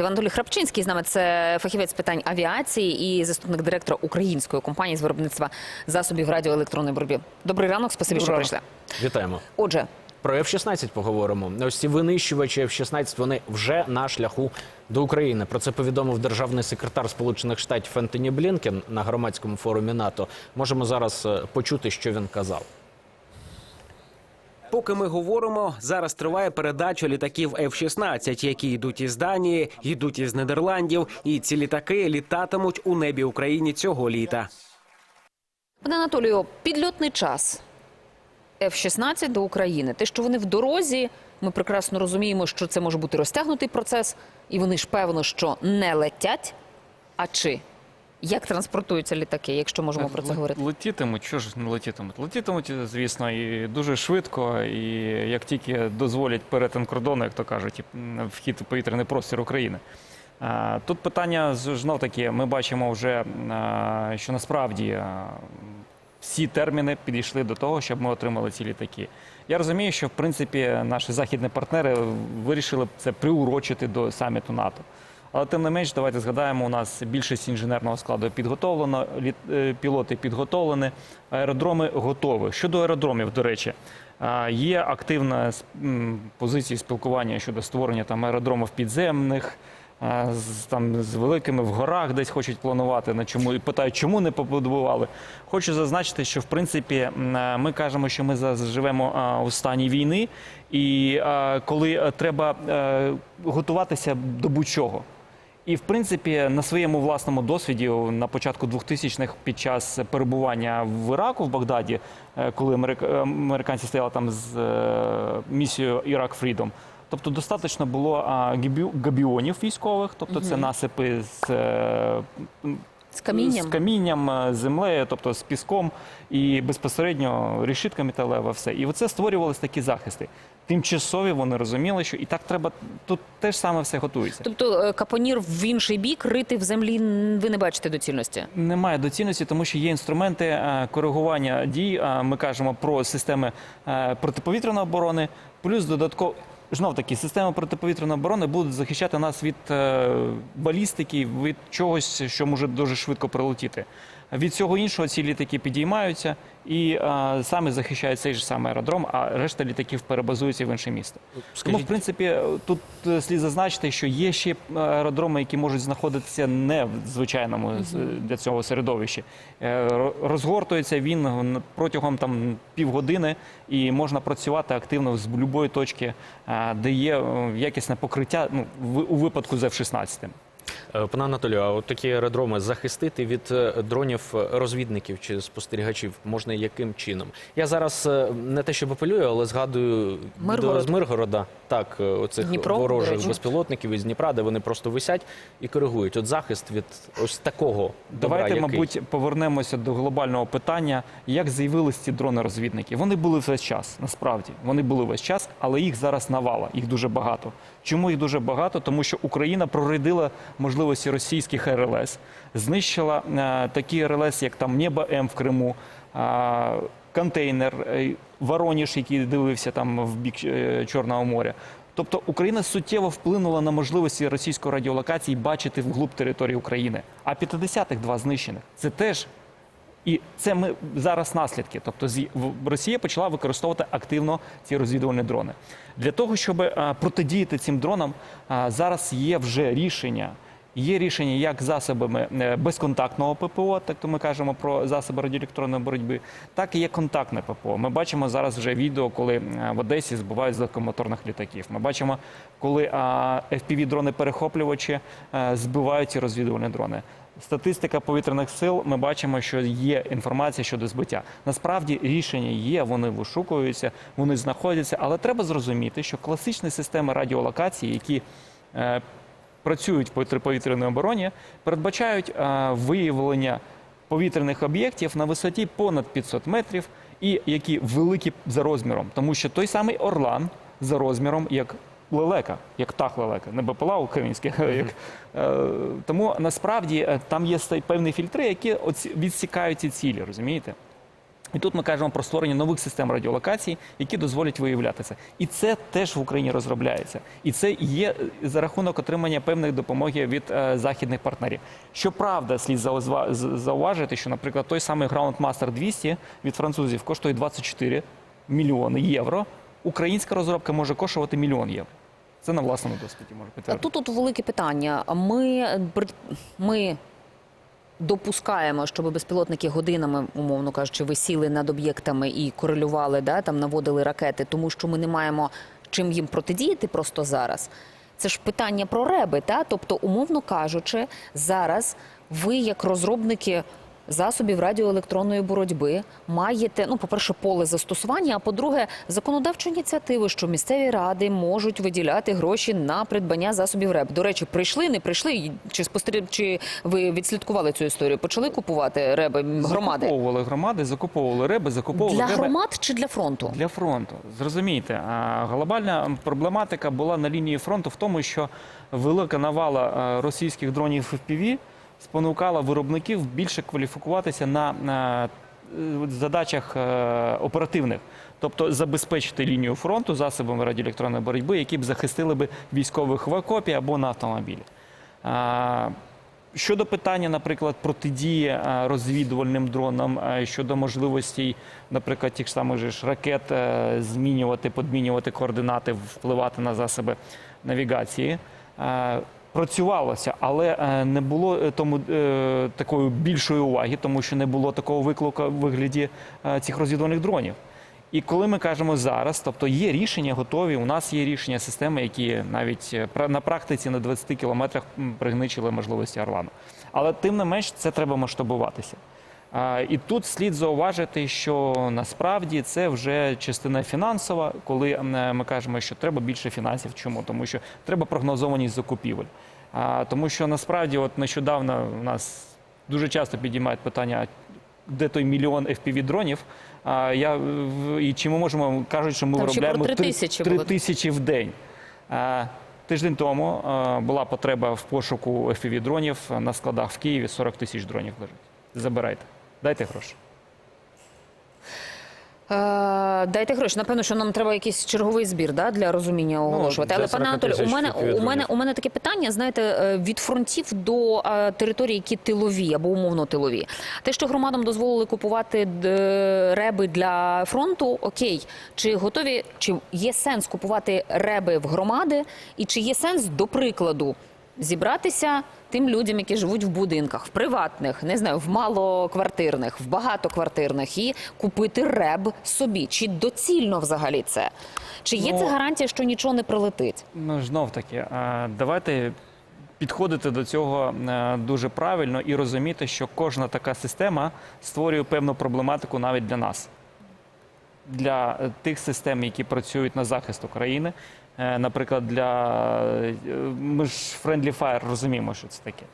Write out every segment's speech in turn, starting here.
Іван Долі Храпчинський з нами це фахівець питань авіації і заступник директора української компанії з виробництва засобів радіоелектронної боротьби. Добрий ранок, спасибі, що прийшли. Вітаємо. Отже, Про F-16 поговоримо. Ось ці винищувачі F-16, вони вже на шляху до України. Про це повідомив державний секретар Сполучених Штатів Фентоні Блінкен на громадському форумі НАТО. Можемо зараз е, почути, що він казав. Поки ми говоримо, зараз триває передача літаків F-16, які йдуть із Данії, йдуть із Нідерландів, і ці літаки літатимуть у небі України цього літа. пане Анатолію, підльотний час F-16 до України. Те, що вони в дорозі, ми прекрасно розуміємо, що це може бути розтягнутий процес, і вони ж певно, що не летять. А чи? Як транспортуються літаки, якщо можемо про це говорити? Летітимуть, що ж не летітимуть? Летітимуть, звісно, і дуже швидко. І як тільки дозволять перетин кордону, як то кажуть, вхід у повітряний простір України. Тут питання знов таки, ми бачимо вже, що насправді всі терміни підійшли до того, щоб ми отримали ці літаки. Я розумію, що в принципі наші західні партнери вирішили це приурочити до саміту НАТО. Але тим не менш, давайте згадаємо, у нас більшість інженерного складу підготовлено, е, пілоти підготовлені, аеродроми готові. Щодо аеродромів, до речі, є активна позиція спілкування щодо створення там аеродромів підземних. З, там з великими в горах десь хочуть планувати на чому і питають, чому не побудували. Хочу зазначити, що в принципі ми кажемо, що ми живемо у стані війни, і коли е, треба е, готуватися до будь-чого. І в принципі на своєму власному досвіді на початку 2000-х під час перебування в Іраку в Багдаді, е, коли американці стояли там з е, місією Ірак Фрідом. Тобто достатньо було габіонів військових, тобто це насипи з е, З камінням? з камінням, е, з землею, тобто з піском і безпосередньо решітка металева, все. І оце створювалися такі захисти. Тимчасові вони розуміли, що і так треба тут теж саме все готується. Тобто е, капонір в інший бік рити в землі ви не бачите доцільності? Немає доцільності, тому що є інструменти е, коригування дій. Ми кажемо про системи протиповітряної оборони, плюс додатково. Знов таки, системи протиповітряної оборони будуть захищати нас від е, балістики, від чогось, що може дуже швидко прилетіти. Від всього іншого ці літаки підіймаються і е, саме захищають цей же самий аеродром, а решта літаків перебазуються в інше місто. Тому, в принципі, тут е, слід зазначити, що є ще аеродроми, які можуть знаходитися не в звичайному для цього середовищі. Е, Розгортується він протягом там півгодини, і можна працювати активно з будь-якої точки, е, де є е, якісне покриття. Ну в- у випадку з F-16. Е, Пане Анатолію, а от такі аеродроми захистити від е, дронів е, розвідників чи спостерігачів можна яким чином? Я зараз не те, щоб апелюю, але згадую Миргород. відео з Миргорода, так, оцих Дніпро, ворожих безпілотників із Дніпра, де вони просто висять і коригують. От захист від ось такого добра, Давайте, який? мабуть, повернемося до глобального питання, як з'явились ці дрони-розвідники. Вони були весь час, насправді. Вони були весь час, але їх зараз навала, їх дуже багато. Чому їх дуже багато? Тому що Україна прорядила можливості російських РЛС, знищила е, такі РЛС, як там Небо М в Криму. е, Контейнер, е, Вороніж, який дивився там в бік Чорного моря. Тобто Україна суттєво вплинула на можливості російської радіолокації бачити вглуб території України. А 50-х два знищених. Це теж. І це ми зараз наслідки. Тобто Росія почала використовувати активно ці розвідувальні дрони. Для того, щоб протидіяти цим дронам, зараз є вже рішення. Є рішення як засобами е, безконтактного ППО, так то ми кажемо про засоби радіоелектронної боротьби, так і є контактне ППО. Ми бачимо зараз вже відео, коли е, в Одесі збивають з легкомоторних літаків. Ми бачимо, коли fpv дрони перехоплювачі е, збивають ці розвідувальні дрони. Статистика повітряних сил. Ми бачимо, що є інформація щодо збиття. Насправді рішення є, вони вишукуються, вони знаходяться, але треба зрозуміти, що класичні системи радіолокації, які е, працюють в протиповітряній обороні, передбачають е, виявлення повітряних об'єктів на висоті понад 500 метрів і які великі за розміром, тому що той самий Орлан за розміром, як лелека, як птах лелека, не БПЛА українське. Як, е, тому насправді е, там є певні фільтри, які відсікають ці цілі, розумієте? І тут ми кажемо про створення нових систем радіолокації, які дозволять виявляти це. І це теж в Україні розробляється. І це є е, за рахунок отримання певної допомоги від е, західних партнерів. Щоправда, слід зауважити, що, наприклад, той самий Groundmaster 200 від французів коштує 24 мільйони євро. Українська розробка може коштувати мільйон євро. Це на власному досвіді може підтвердити. тут от велике питання. Ми, ми допускаємо, щоб безпілотники годинами, умовно кажучи, висіли над об'єктами і корелювали, да, там наводили ракети, тому що ми не маємо чим їм протидіяти просто зараз. Це ж питання про реби, та? тобто, умовно кажучи, зараз ви, як розробники засобів радіоелектронної боротьби, маєте, ну, по-перше, поле застосування, а по-друге, законодавчу ініціативу, що місцеві ради можуть виділяти гроші на придбання засобів РЕБ. До речі, прийшли, не прийшли, чи спостеріг... чи ви відслідкували цю історію? Почали купувати реби громади? Закуповували громади, закуповували реби, закуповували Для реби. громад чи для фронту? Для фронту зрозумійте, глобальна проблематика була на лінії фронту в тому, що велика навала російських дронів FPV спонукала виробників більше кваліфікуватися на, на е, задачах е, оперативних, тобто забезпечити лінію фронту засобами радіоелектронної боротьби, які б захистили би військових в окопі або на автомобілі. Щодо питання, наприклад, протидії е, розвідувальним дронам, щодо можливостей, наприклад, тих самих ж ракет змінювати, подмінювати координати, впливати на засоби навігації. Працювалося, але е, не було е, тому е, такої більшої уваги, тому що не було такого виклика в вигляді цих розвідувальних дронів. І коли ми кажемо зараз, тобто є рішення готові, у нас є рішення системи, які навіть на практиці на 20 кілометрах пригничили можливості Орлану. Але тим не менш це треба масштабуватися. І тут слід зауважити, що насправді це вже частина фінансова, коли е, ми кажемо, що треба більше фінансів. Чому? Тому що треба прогнозованість закупівель. Тому що насправді, от нещодавно у нас дуже часто підіймають питання, де той мільйон FPV дронів. А я і чи ми можемо кажуть, що ми Там виробляємо про три три- тисячі три було. тисячі в день. А, Тиждень тому а, була потреба в пошуку FPV дронів на складах в Києві 40 тисяч дронів лежить. Забирайте, дайте гроші. Е, дайте гроші. Напевно, що нам треба якийсь черговий збір да, для розуміння оголошувати. для Але пане 40 Анатолію, у тисяч мене у мене у мене таке питання. Знаєте, е, від фронтів до е, територій, які тилові або умовно тилові. Те, що громадам дозволили купувати д- реби для фронту, окей. Чи готові, чи є сенс купувати реби в громади, і чи є сенс, до прикладу, зібратися тим людям, які живуть в будинках, в приватних, не знаю, в малоквартирних, в багатоквартирних, і купити реб собі. Чи доцільно взагалі це? Чи є Ну, це гарантія, що нічого не прилетить? Ну знов таки, давайте підходити до цього е, дуже правильно і розуміти, що кожна така система створює певну проблематику навіть для нас. Для е, тих систем, які працюють на захист України, наприклад, для е, ми ж Friendly Fire розуміємо, що це таке.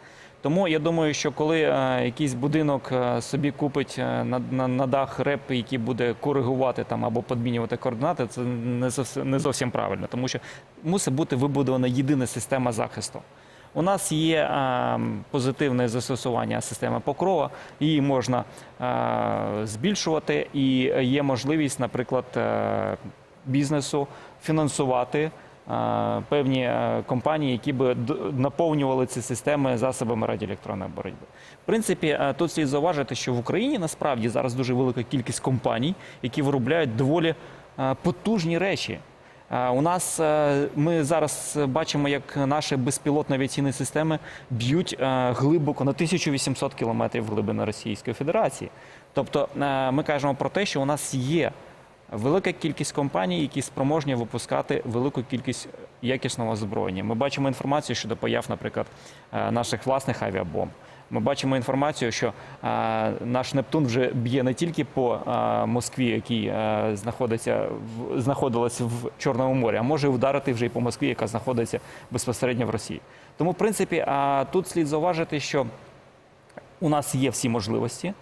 Тому я думаю, що коли е, якийсь будинок е, собі купить е, на, на, на дах реп, який буде коригувати там або підмінювати координати, це не зовсім, не зовсім правильно, тому що мусить бути вибудована єдина система захисту. У нас є е, позитивне застосування системи покрова, її можна е, збільшувати, і є можливість, наприклад, е, бізнесу фінансувати е, певні е, компанії, які би наповнювали ці системи засобами радіоелектронної боротьби. В принципі, е, тут слід зауважити, що в Україні насправді зараз дуже велика кількість компаній, які виробляють доволі потужні речі. У нас ми зараз бачимо, як наші безпілотні авіаційні системи б'ють глибоко на 1800 кілометрів глибини Російської Федерації. Тобто ми кажемо про те, що у нас є велика кількість компаній, які спроможні випускати велику кількість якісного озброєння. Ми бачимо інформацію щодо появ, наприклад, е, наших власних авіабомб. Ми бачимо інформацію, що е, наш Нептун вже б'є не тільки по е, Москві, який е, знаходиться в знаходилась в Чорному морі, а може вдарити вже і по Москві, яка знаходиться безпосередньо в Росії. Тому, в принципі, а, тут слід зауважити, що у нас є всі можливості.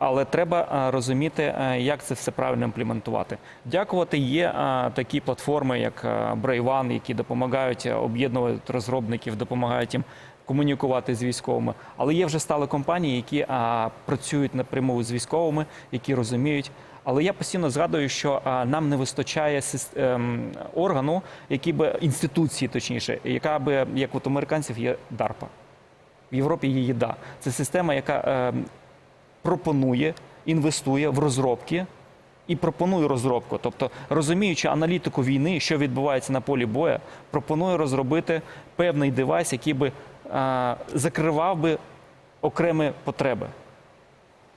Але треба е, розуміти, е, як це все правильно імплементувати. Дякувати є е, такі платформи, як One, які допомагають об'єднувати розробників, допомагають їм комунікувати з військовими. Але є вже стали компанії, які працюють напряму з військовими, які розуміють. Але я постійно згадую, що нам не вистачає ем, органу, який би інституції, точніше, яка би як от американців є DARPA. В Європі є ЄДА. Це система, яка ем, пропонує, інвестує в розробки і пропонує розробку. Тобто, розуміючи аналітику війни, що відбувається на полі боя, пропонує розробити певний девайс, який би е, закривав би окремі потреби.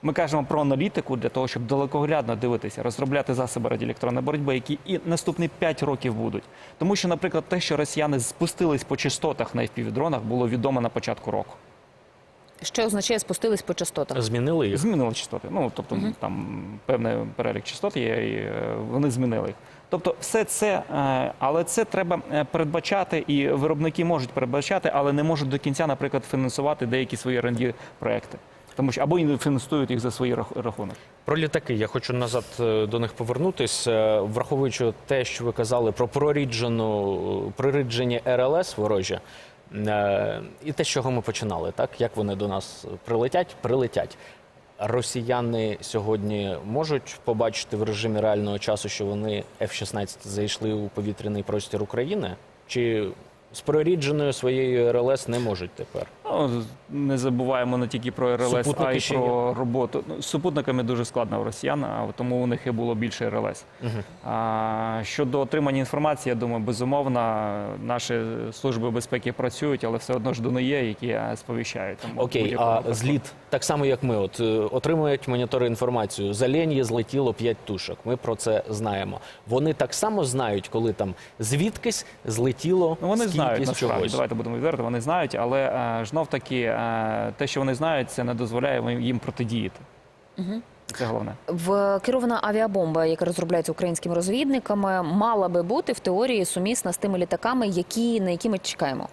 Ми кажемо про аналітику для того, щоб далекоглядно дивитися, розробляти засоби радіоелектронної боротьби, які і наступні 5 років будуть. Тому що, наприклад, те, що росіяни спустились по частотах на FPV-дронах, було відомо на початку року. Що означає спустились по частотах? Змінили їх. Змінили частоти. Ну тобто там певний перелік частот є, і е, вони змінили їх. Тобто, все це, е, але це треба е, передбачати, і виробники можуть передбачати, але не можуть до кінця, наприклад, фінансувати деякі свої rd проекти. Тому що або і фінансують їх за свої рахунок. Про літаки я хочу назад до них повернутись, Е, враховуючи те, що ви казали про проріджену проріджені РЛС ворожі, і те, з чого ми починали, так як вони до нас прилетять, прилетять. Росіяни сьогодні можуть побачити в режимі реального часу, що вони F-16 зайшли у повітряний простір України, чи з прорідженою своєю РЛС не можуть тепер? Ну, не забуваємо не тільки про РЛС, а й ще про роботу. Ну, з супутниками дуже складно у росіян, а тому у них і було більше РЛС. А, щодо отримання інформації, я думаю, безумовно, наші служби безпеки працюють, але все одно ж до є, які е, сповіщають. Тому в Окей, будь-якому а випадку. зліт так само, як ми, от е, отримують монітори інформацію. За Ленії злетіло 5 тушок. Ми про це знаємо. Вони так само знають, коли там звідкись злетіло Ну, вони знають насправді. чогось. Давайте будемо відверти. Вони знають, але е, знов таки е, те, що вони знають, це не дозволяє їм протидіяти. Це головне. В керована авіабомба, яка розробляється українськими розвідниками, мала би бути в теорії сумісна з тими літаками, які на які ми чекаємо.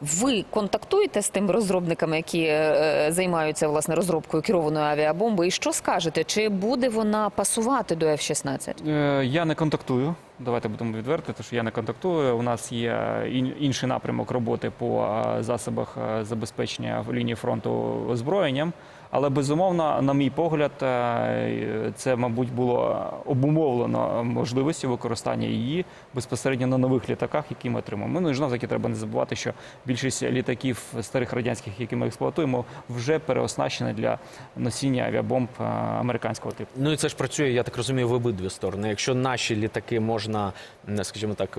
Ви контактуєте з тими розробниками, які е, займаються власне розробкою керованої авіабомби, і що скажете? Чи буде вона пасувати до F-16? Е, Я не контактую. Давайте будемо відверти, тому що я не контактую. У нас є інший напрямок роботи по е, засобах е, забезпечення лінії фронту озброєнням. Але безумовно, на мій погляд, е, це, мабуть, було обумовлено можливістю використання її безпосередньо на нових літаках, які ми отримуємо. Ну і знову таки треба не забувати, що більшість літаків старих радянських, які ми експлуатуємо, вже переоснащені для носіння авіабомб е, американського типу. Ну і це ж працює, я так розумію, в обидві сторони. Якщо наші літаки можна, скажімо так,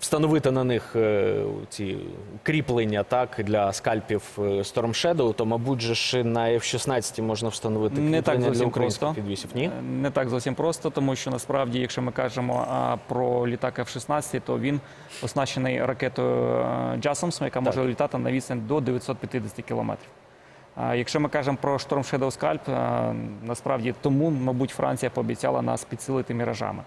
встановити на них е, ці кріплення так для скальпів е, Storm Shadow, то, мабуть, же ж на F-16 можна встановити Не так кріплення для українських просто. підвісів. Ні? Е, Не так зовсім просто, тому що насправді, якщо ми кажемо про літак F-16, то він оснащений ракетою е, яка може літати на відстань до 950 кілометрів. Якщо ми кажемо про Storm Shadow Scalp, насправді тому, мабуть, Франція пообіцяла нас підсилити міражами.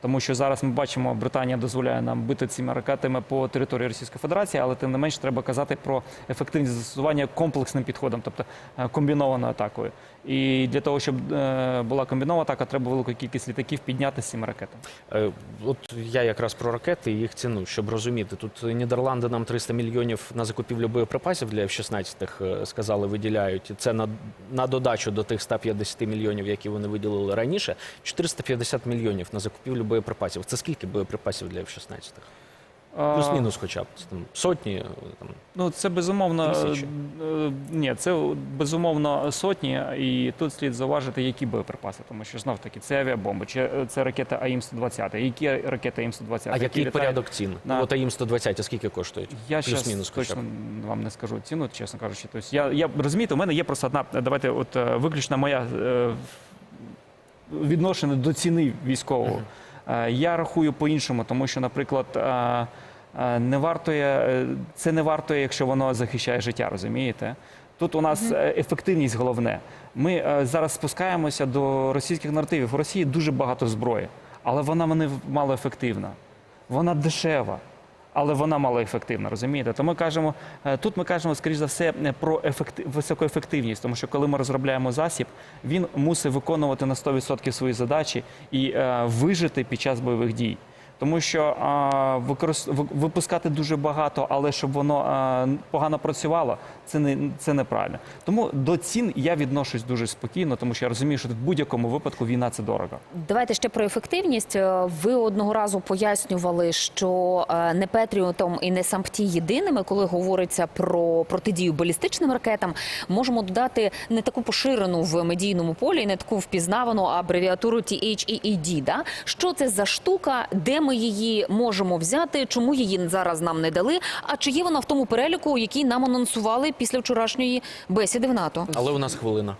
Тому що зараз ми бачимо, Британія дозволяє нам бити цими ракетами по території Російської Федерації, але тим не менш треба казати про ефективність застосування комплексним підходом, тобто е, комбінованою атакою. І для того, щоб е, була комбінована атака, треба велику кількість літаків підняти з цими ракетами. Е, От я якраз про ракети і їх ціну, щоб розуміти. Тут Нідерланди нам 300 мільйонів на закупівлю боєприпасів для F-16 е, сказали, виділяють. Це на, на додачу до тих 150 мільйонів, які вони виділили раніше. 450 мільйонів на закупівлю боєприпасів. Це скільки боєприпасів для F-16? Плюс-мінус, хоча б там сотні. Там. Ну, це безумовно Тисячі. е, ні, це безумовно сотні, і тут слід зауважити, які боєприпаси, тому що знов таки це авіабомби, чи е, це ракета АІМ-120, які ракети АІМ-120. А який літають- порядок цін? на- От АІМ-120, а скільки коштують? Я Плюс-мінус хоча б. вам не скажу ціну, чесно кажучи. Тобто я, я розумієте, у мене є просто одна, давайте, от е, виключно моя е, відношення до ціни військового. Е, Я рахую по-іншому, тому що, наприклад, е, е, не варто е, це не варто, якщо воно захищає життя, розумієте? Тут у нас е, ефективність головне. Ми е, зараз спускаємося до російських наративів. У Росії дуже багато зброї, але вона мало ефективна. Вона дешева. Але вона малоефективна, розумієте? Тому кажемо, е, тут ми кажемо, скоріш за все, не про ефектив... високоефективність, тому що коли ми розробляємо засіб, він мусить виконувати на 100% свої задачі і е, вижити під час бойових дій. Тому що а, використ... випускати дуже багато, але щоб воно а, погано працювало, це не це неправильно. Тому до цін я відношусь дуже спокійно, тому що я розумію, що в будь-якому випадку війна це дорого. Давайте ще про ефективність. Е, Ви одного разу пояснювали, що е, не Петріотом і не Сампті єдиними, коли говориться про протидію балістичним ракетам, можемо додати не таку поширену в медійному полі, не таку впізнавану абревіатуру THEED. Да? Що це за штука? Де ми її можемо взяти? Чому її зараз нам не дали? А чи є вона в тому переліку, який нам анонсували після вчорашньої бесіди в НАТО? Але у нас хвилина.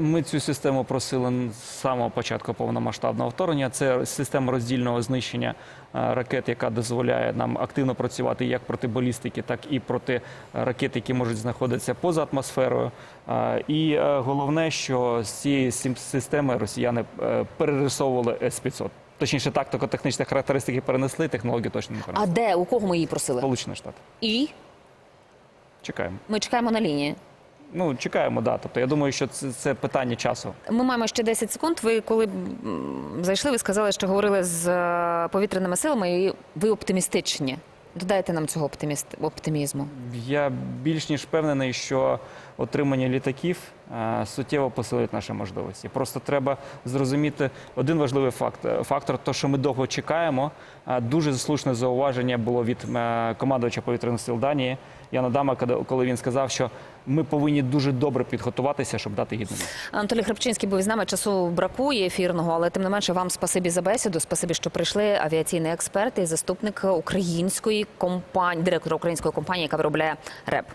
Ми цю систему просили з самого початку повномасштабного вторгнення. Це система роздільного знищення е, ракет, яка дозволяє нам активно працювати як проти балістики, так і проти ракет, які можуть знаходитися поза атмосферою. Е, І е, головне, що з цієї системи росіяни перерисовували С-500. Точніше, тактико-технічні характеристики перенесли, технології точно не А де у кого ми її просили? Сполучені Штати. І Чекаємо. ми чекаємо на лінії. Ну, чекаємо, да. Тобто я думаю, що це, це питання часу. Ми маємо ще 10 секунд. Ви коли зайшли, ви сказали, що говорили з е, повітряними силами, і ви оптимістичні. Додайте нам цього оптимізму. Я більш ніж впевнений, що отримання літаків суттєво посилить наші можливості. Просто треба зрозуміти один важливий факт. е, Фактор, то, що ми довго чекаємо. Е, Дуже слушне зауваження було від е, командувача повітряних сил Данії Яна Дама, коли- він сказав, що ми повинні дуже добре підготуватися, щоб дати відповідь. Анатолій Храпчинський був із нами. Часу бракує ефірного, але тим не менше вам спасибі за бесіду. Спасибі, що прийшли. Авіаційний експерт і заступник української компанії, директора української компанії, яка виробляє РЕП.